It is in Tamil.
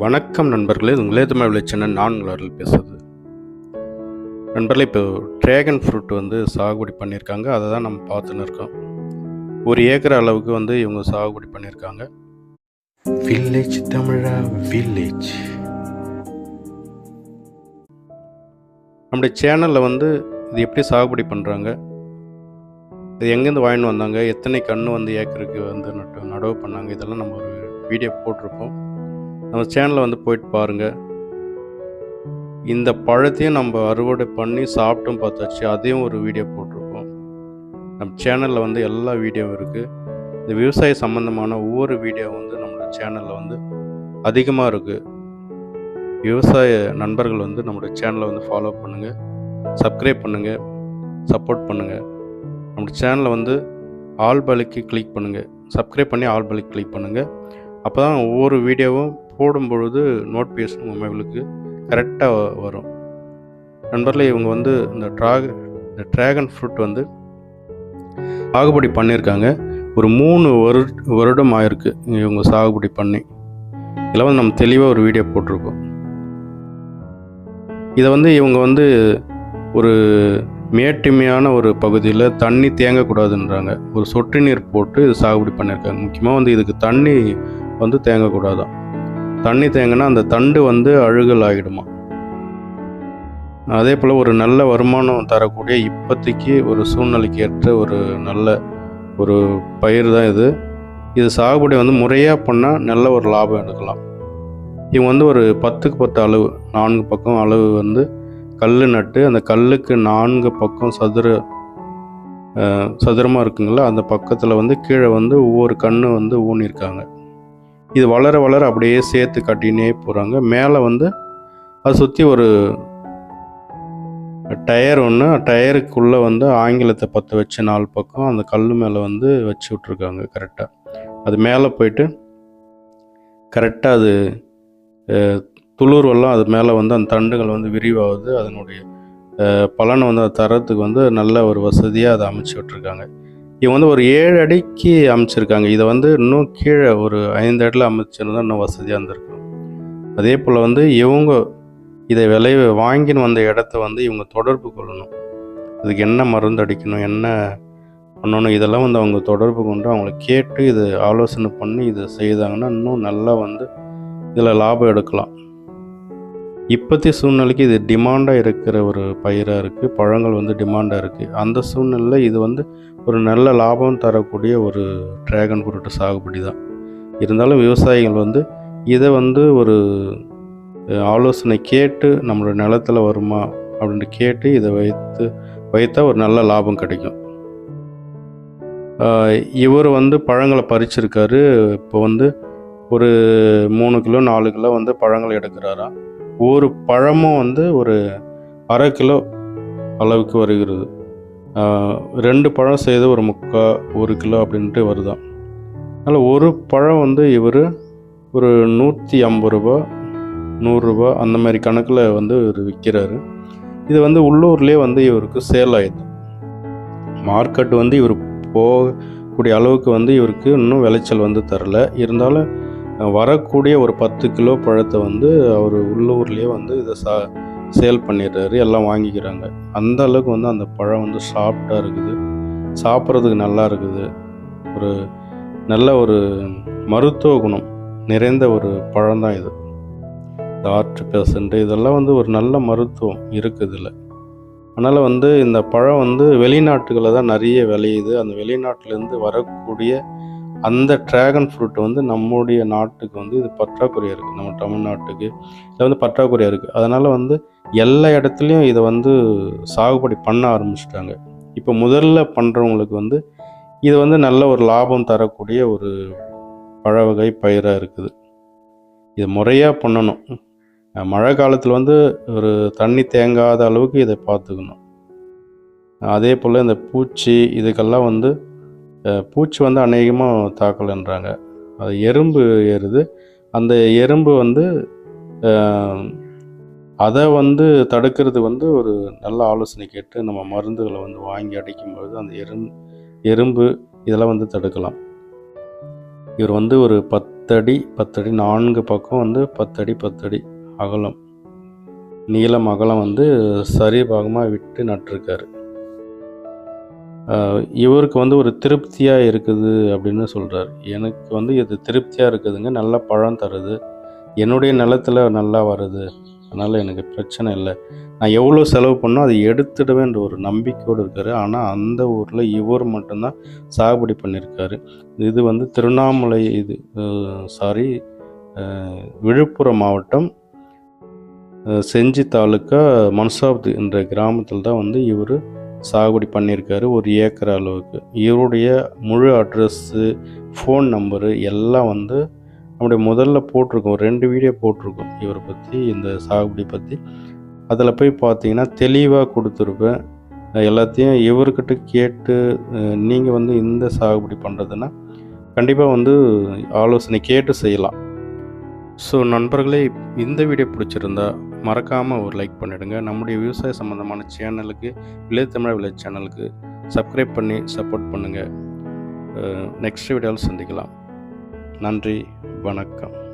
வணக்கம் நண்பர்களே. உங்களே தமிழ் விளைச்சன நான் உங்களால் பேசுறது. நண்பர்களே இப்போ ட்ராகன் ஃப்ரூட் வந்து சாகுபடி பண்ணியிருக்காங்க. அதை தான் நம்ம பார்த்துன்னு இருக்கோம். ஒரு ஏக்கர் அளவுக்கு வந்து இவங்க சாகுபடி பண்ணியிருக்காங்க. வில்லேஜ் தமிழா வில்லேஜ் நம்முடைய சேனலில் வந்து இது எப்படி சாகுபடி பண்ணுறாங்க இது எங்கேருந்து வாங்கிட்டு வந்தாங்க? எத்தனை கன்று வந்து ஏக்கருக்கு வந்து நட்டு நடவு பண்ணாங்க? இதெல்லாம் நம்ம ஒரு வீடியோ போட்டிருப்போம். நம்ம சேனலை வந்து போயிட்டு பாருங்கள் இந்த பழத்தையும் நம்ம அறுவடை பண்ணி சாப்பிட்டும் பார்த்தாச்சு அதையும் ஒரு வீடியோ போட்டிருப்போம் நம்ம சேனலில் வந்து எல்லா வீடியோவும் இருக்குது இந்த விவசாய சம்மந்தமான ஒவ்வொரு வீடியோ வந்து நம்மளோட சேனலில் வந்து அதிகமாக இருக்குது விவசாய நண்பர்கள் வந்து நம்மளோட சேனலை வந்து ஃபாலோ பண்ணுங்கள் சப்ஸ்கிரைப் பண்ணுங்கள் சப்போர்ட் பண்ணுங்கள் நம்மளோட சேனலை வந்து ஆல் பலிக்கு கிளிக் பண்ணுங்கள் சப்ஸ்கிரைப் பண்ணி ஆல் பலிக் கிளிக் பண்ணுங்கள் அப்போ தான் ஒவ்வொரு வீடியோவும் போடும் பொழுது நோட்டிஃபிகேஷன் உங்கள் மொபைலுக்கு கரெக்டாக வரும். நண்பர்களே இவங்க வந்து இந்த ட்ராக இந்த ட்ராகன் ஃப்ரூட் வந்து சாகுபடி பண்ணியிருக்காங்க. ஒரு மூணு வரு வருடம் ஆயிருக்கு இவங்க சாகுபடி பண்ணி. இதில் வந்து நம்ம தெளிவாக ஒரு வீடியோ போட்டிருக்கோம். இதை வந்து இவங்க வந்து ஒரு மேட்டுமையான ஒரு பகுதியில் தண்ணி தேங்கக்கூடாதுன்றாங்க. ஒரு சொட்டு நீர் போட்டு இது சாகுபடி பண்ணியிருக்காங்க. முக்கியமாக வந்து இதுக்கு தண்ணி வந்து தேங்கக்கூடாதான். தண்ணி தேங்கினா அந்த தண்டு வந்து அழுகல் ஆகிடுமா? அதே போல் ஒரு நல்ல வருமானம் தரக்கூடிய இப்போதைக்கு ஒரு சூழ்நிலைக்கு ஏற்ற ஒரு நல்ல ஒரு பயிர் தான் இது. இது சாகுபடி வந்து முறையாக பண்ணால் நல்ல ஒரு லாபம் எடுக்கலாம். இவங்க வந்து ஒரு பத்துக்கு பத்து அளவு நான்கு பக்கம் அளவு வந்து கல் நட்டு அந்த கல்லுக்கு நான்கு பக்கம் சதுர சதுரமாக இருக்குங்களா? அந்த பக்கத்தில் வந்து கீழே வந்து ஒவ்வொரு கன்று வந்து ஊனியிருக்காங்க. இது வளர வளர அப்படியே சேர்த்து கட்டினே போகிறாங்க மேலே வந்து அதை சுற்றி ஒரு டயர் ஒன்று டயருக்குள்ளே வந்து ஆங்கிலத்தை பற்ற வச்சு நாலு பக்கம் அந்த கல் மேலே வந்து வச்சு விட்ருக்காங்க கரெக்டாக அது மேலே போயிட்டு கரெக்டாக அது துளுர்வெல்லாம் அது மேலே வந்து அந்த தண்டுகள் வந்து விரிவாகுது. அதனுடைய பலனை வந்து அதை தரத்துக்கு வந்து நல்ல ஒரு வசதியாக அதை அமைச்சு விட்ருக்காங்க இவங்க வந்து ஒரு ஏழு அடிக்கு அமைச்சிருக்காங்க. இதை வந்து இன்னும் கீழே ஒரு ஐந்து அடியில் அமைச்சிருந்தா இன்னும் வசதியாக இருந்திருக்கும். அதே போல் வந்து இவங்க இதை விளைய வாங்கின்னு வந்த இடத்த வந்து இவங்க தொடர்பு கொள்ளணும். இதுக்கு என்ன மருந்து அடிக்கணும் என்ன பண்ணணும் இதெல்லாம் வந்து அவங்க தொடர்பு கொண்டு அவங்கள கேட்டு இது ஆலோசனை பண்ணி இதை செய்தாங்கன்னா இன்னும் நல்லா வந்து இதில் லாபம் எடுக்கலாம். இப்போதைய சூழ்நிலைக்கு இது டிமாண்டாக இருக்கிற ஒரு பயிராக இருக்குது பழங்கள் வந்து டிமாண்டாக இருக்குது அந்த சூழ்நிலையில் இது வந்து ஒரு நல்ல லாபம் தரக்கூடிய ஒரு ட்ராகன் ஃப்ரூட் சாகுபடி தான். இருந்தாலும் விவசாயிகள் வந்து இதை வந்து ஒரு ஆலோசனை கேட்டு நம்மளோட நிலத்துல வருமா அப்படின்ட்டு கேட்டு இதை வைத்து வைத்தா ஒரு நல்ல லாபம் கிடைக்கும். இவர் வந்து பழங்களை பறிச்சிருக்காரு. இப்போ வந்து ஒரு மூணு கிலோ நாலு கிலோ வந்து பழங்கள் எடுக்கிறாராம். ஒரு பழமும் வந்து ஒரு அரை கிலோ அளவுக்கு வருகிறது. ரெண்டு பழம் செய்த ஒரு முக்கா ஒரு கிலோ அப்படின்ட்டு வருதான் அதனால் ஒரு பழம் வந்து இவர் ஒரு நூற்றி ஐம்பது ரூபா நூறுரூபா அந்த மாதிரி கணக்கில் வந்து இவர் விற்கிறாரு இது வந்து உள்ளூர்லேயே வந்து இவருக்கு சேல் ஆயிடுது. மார்க்கெட் வந்து இவர் போகக்கூடிய அளவுக்கு வந்து இவருக்கு இன்னும் விளைச்சல் வந்து தரல. இருந்தாலும் வரக்கூடிய ஒரு பத்து கிலோ பழத்தை வந்து அவர் உள்ளூர்லேயே வந்து இதை சா சேல் பண்ணிடுறாரு எல்லாம் வாங்கிக்கிறாங்க. அந்த அளவுக்கு வந்து அந்த பழம் வந்து சாஃப்டாக இருக்குது. சாப்பிட்றதுக்கு நல்லா இருக்குது. ஒரு நல்ல ஒரு மருத்துவ குணம் நிறைந்த ஒரு பழம் தான் இது. இந்த ஆர்ட் பேஷண்ட்டு இதெல்லாம் வந்து ஒரு நல்ல மருத்துவம் இருக்குது இதில். அதனால் வந்து இந்த பழம் வந்து வெளிநாட்டுகளில் தான் நிறைய விளையுது. அந்த வெளிநாட்டிலேருந்து வரக்கூடிய அந்த ட்ராகன் ஃப்ரூட் வந்து நம்முடைய நாட்டுக்கு வந்து இது பற்றாக்குறையாக இருக்குது நம்ம தமிழ்நாட்டுக்கு. இதில் வந்து பற்றாக்குறையாக இருக்குது அதனால் வந்து எல்லா இடத்துலையும் இதை வந்து சாகுபடி பண்ண ஆரம்பிச்சிட்டாங்க. இப்போ முதல்ல பண்ணுறவங்களுக்கு வந்து இது வந்து நல்ல ஒரு லாபம் தரக்கூடிய ஒரு பழ வகை பயிராக இருக்குது. இது முறையாக பண்ணணும். மழை காலத்தில் வந்து ஒரு தண்ணி தேங்காத அளவுக்கு இதை பார்த்துக்கணும். அதே போல் இந்த பூச்சி இதுக்கெல்லாம் வந்து பூச்சி வந்து அநேகமாக தாக்கலைன்றாங்க. அது எறும்பு ஏறுது. அந்த எறும்பு வந்து அதை வந்து தடுக்கிறது வந்து ஒரு நல்ல ஆலோசனை கேட்டு நம்ம மருந்துகளை வந்து வாங்கி அடிக்கும்பொழுது அந்த எறும் எறும்பு இதெல்லாம் வந்து தடுக்கலாம். இவர் வந்து ஒரு பத்தடி பத்தடி நான்கு பக்கம் வந்து பத்தடி பத்தடி அகலம். நீளம் அகலம் வந்து சரிபாகமாக விட்டு நட்டிருக்காரு. இவருக்கு வந்து ஒரு திருப்தியாக இருக்குது அப்படின்னு சொல்கிறார் எனக்கு வந்து இது திருப்தியாக இருக்குதுங்க. நல்ல பழம் தருது. என்னுடைய நிலத்தில் நல்லா வருது. அதனால் எனக்கு பிரச்சனை இல்லை. நான் எவ்வளோ செலவு பண்ணோ அதை எடுத்துடுவேன்ற ஒரு நம்பிக்கையோடு இருக்காரு. ஆனால் அந்த ஊரில் இவர் மட்டும்தான் சாகுபடி பண்ணியிருக்காரு இது வந்து திருவண்ணாமலை இது சாரி விழுப்புரம் மாவட்டம் செஞ்சி தாலுக்கா மன்சாப்து என்ற கிராமத்தில் தான் வந்து இவர் சாகுபடி பண்ணியிருக்காரு ஒரு ஏக்கர் அளவுக்கு. இவருடைய முழு அட்ரஸ்ஸு ஃபோன் நம்பரு எல்லாம் வந்து நம்முடைய முதல்ல போட்டிருக்கோம் ரெண்டு வீடியோ போட்டிருக்கோம் இவரை பற்றி இந்த சாகுபடி பற்றி அதில் போய் பார்த்தீங்கன்னா தெளிவாக கொடுத்துருப்பேன். எல்லாத்தையும் இவர்கிட்ட கேட்டு நீங்கள் வந்து இந்த சாகுபடி பண்ணுறதுன்னா கண்டிப்பாக வந்து ஆலோசனை கேட்டு செய்யலாம். ஸோ நண்பர்களே இந்த வீடியோ பிடிச்சிருந்தா மறக்காமல் ஒரு லைக் பண்ணிவிடுங்க நம்முடைய விவசாய சம்மந்தமான சேனலுக்கு வில்லேஜ் தமிழ் வில்லேஜ் சேனலுக்கு சப்ஸ்கிரைப் பண்ணி சப்போர்ட் பண்ணுங்கள் நெக்ஸ்ட் வீடியோவில் சந்திக்கலாம். நன்றி வணக்கம்.